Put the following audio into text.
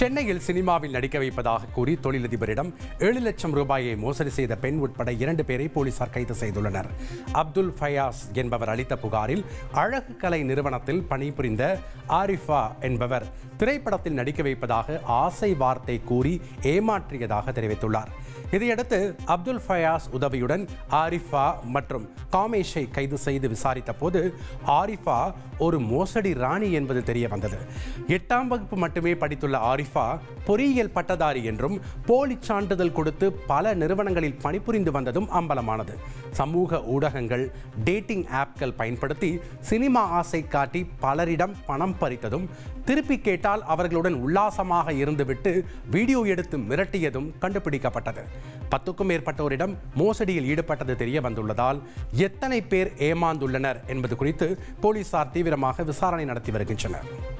சென்னையில் சினிமாவில் நடிக்க வைப்பதாக கூறி தொழிலதிபரிடம் ஏழு லட்சம் ரூபாயை மோசடி செய்த பெண் உட்பட இரண்டு பேரை போலீசார் கைது செய்துள்ளனர். அப்துல் ஃபயாஸ் என்பவர் அளித்த புகாரில் அழகு கலை நிறுவனத்தில் பணிபுரிந்த ஆரிஃபா என்பவர் திரைப்படத்தில் நடிக்க வைப்பதாக ஆசை வார்த்தை கூறி ஏமாற்றியதாக தெரிவித்துள்ளார். இதையடுத்து அப்துல் ஃபயாஸ் உதவியுடன் ஆரிஃபா மற்றும் காமேஷை கைது செய்து விசாரித்த போது ஆரிஃபா ஒரு மோசடி ராணி என்பது தெரிய வந்தது. எட்டாம் வகுப்பு மட்டுமே படித்துள்ள ஆரிஃபா பொறியியல் பட்டதாரி என்றும் போலி சான்றிதழ் கொடுத்து பல நிறுவனங்களில் பணிபுரிந்து வந்ததும் அம்பலமானது. சமூக ஊடகங்கள் டேட்டிங் ஆப்கள் பயன்படுத்தி சினிமா ஆசை காட்டி பலரிடம் பணம் பறித்ததும் திருப்பி கேட்டால் அவர்களுடன் உல்லாசமாக இருந்துவிட்டு வீடியோ எடுத்து மிரட்டியதும் கண்டுபிடிக்கப்பட்டது. பத்துக்கும் மேற்பட்டோரிடம் மோசடியில் ஈடுபட்டது தெரிய வந்துள்ளதால் எத்தனை பேர் ஏமாந்துள்ளனர் என்பது குறித்து போலீசார் தீவிரமாக விசாரணை நடத்தி வருகின்றனர்.